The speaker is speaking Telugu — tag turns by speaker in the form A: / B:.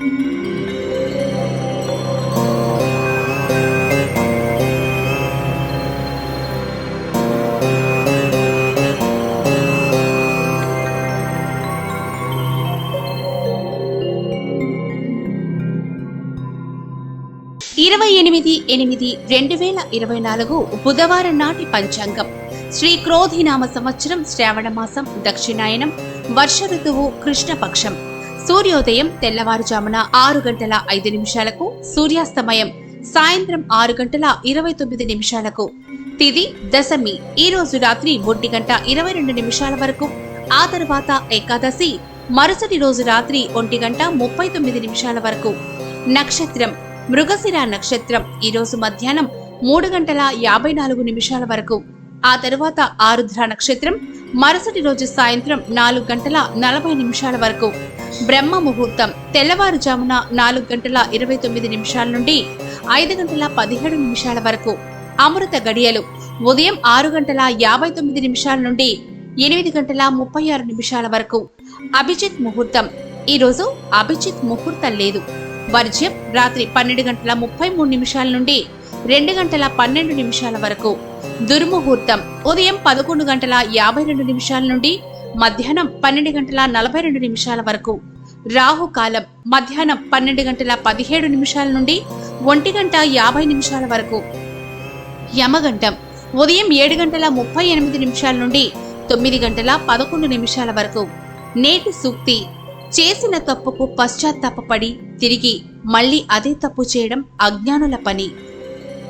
A: ఇరవై ఎనిమిది ఎనిమిది రెండు వేల ఇరవై నాలుగు బుధవారం నాటి పంచాంగం. శ్రీ క్రోధినామ సంవత్సరం శ్రావణ మాసం దక్షిణాయనం వర్ష ఋతువు కృష్ణపక్షం. సూర్యోదయం తెల్లవారుజామున ఆరు గంటల ఐదు నిమిషాలకు సూర్యాస్తమయం సాయంత్రం ఆరు గంటల ఇరవై తొమ్మిది నిమిషాలకు. తిది దశమి ఈ రోజు రాత్రి ఒంటి గంట ఇరవై రెండు నిమిషాల వరకు. ఆ తర్వాత ఏకాదశి మరుసటి రోజు రాత్రి ఒంటి గంట ముప్పై తొమ్మిది నిమిషాల వరకు. నక్షత్రం మృగశిర నక్షత్రం ఈ రోజు మధ్యాహ్నం మూడు గంటల యాభై నాలుగు నిమిషాల వరకు. ఆ తరువాత ఆరుద్ర నక్షత్రం మరుసటి రోజు సాయంత్రం నాలుగు గంటల నలభై నిమిషాల వరకు బ్రహ్మ ముహూర్తం తెల్లవారుజామున నాలుగు గంటల ఇరవై తొమ్మిది నిమిషాల నుండి ఐదు గంటల పదిహేడు నిమిషాల వరకు అమృత గడియలు. ఉదయం ఆరు గంటల యాభై తొమ్మిది నిమిషాల నుండి ఎనిమిది గంటల ముప్పై ఆరు నిమిషాల వరకు అభిజిత్ ముహూర్తం. ఈరోజు అభిజిత్ ముహూర్తం లేదు. వర్జ్యం రాత్రి పన్నెండు గంటల ముప్పై మూడు నిమిషాల నుండి రెండు గంటల పన్నెండు నిమిషాల వరకు దుర్ముహూర్తం. ఉదయం పదకొండు గంటల యాభై రెండు నిమిషాల నుండి మధ్యాహ్నం పన్నెండు గంటల నలభై రెండు నిమిషాల వరకు. రాహుకాలం మధ్యాహ్నం పన్నెండు గంటల పదిహేడు నిమిషాల నుండి ఒంటి గంట యాభై నిమిషాల వరకు. యమగంటం ఉదయం ఏడు గంటల ముప్పై ఎనిమిది నిమిషాల నుండి తొమ్మిది గంటల పదకొండు నిమిషాల వరకు. నేటి సూక్తి చేసిన తప్పుకు పశ్చాత్తాపపడి తిరిగి మళ్ళీ అదే తప్పు చేయడం అజ్ఞానుల పని.